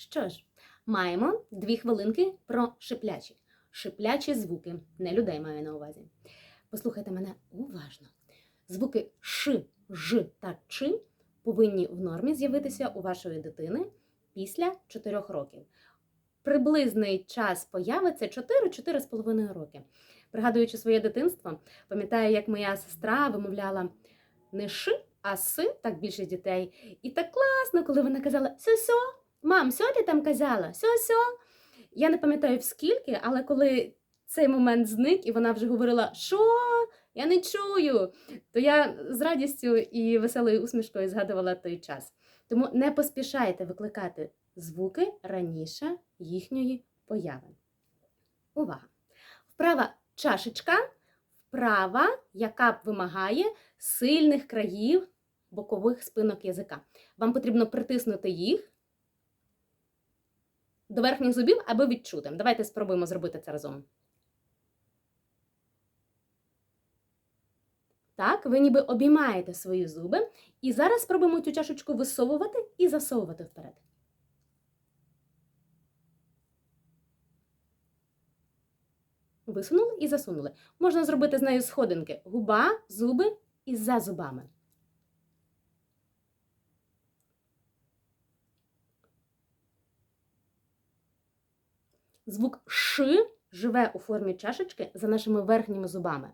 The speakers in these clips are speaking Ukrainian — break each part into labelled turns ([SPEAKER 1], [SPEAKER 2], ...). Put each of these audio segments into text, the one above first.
[SPEAKER 1] Що ж, маємо дві хвилинки про шиплячі. Шиплячі звуки. Не людей маю на увазі. Послухайте мене уважно. Звуки ш, ж та ч повинні в нормі з'явитися у вашої дитини після 4 років. Приблизний час появи це 4-4,5 роки. Пригадуючи своє дитинство, пам'ятаю, як моя сестра вимовляла не ш, а с, так більшість дітей. І так класно, коли вона казала сьо-сьо, мам, сьо ти там казала? Сьо-сьо. Я не пам'ятаю в скільки, але коли цей момент зник, і вона вже говорила, що я не чую, то я з радістю і веселою усмішкою згадувала той час. Тому не поспішайте викликати звуки раніше їхньої появи. Увага! Вправа чашечка, вправа, яка вимагає сильних країв бокових спинок язика. Вам потрібно притиснути їх до верхніх зубів, аби відчути. Давайте спробуємо зробити це разом. Так, ви ніби обіймаєте свої зуби. І зараз спробуємо цю чашечку висовувати і засовувати вперед. Висунули і засунули. Можна зробити з нею сходинки. Губа, зуби і за зубами. Звук Ш живе у формі чашечки за нашими верхніми зубами.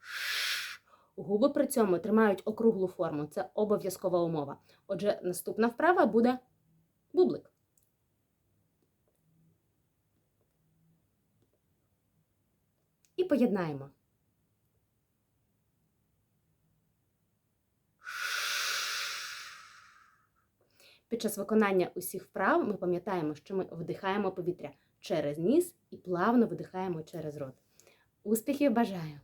[SPEAKER 1] Ш. Губи при цьому тримають округлу форму. Це обов'язкова умова. Отже, наступна вправа буде бублик. І поєднаємо. Під час виконання усіх вправ ми пам'ятаємо, що ми вдихаємо повітря через ніс і плавно видихаємо через рот. Успіхів бажаю!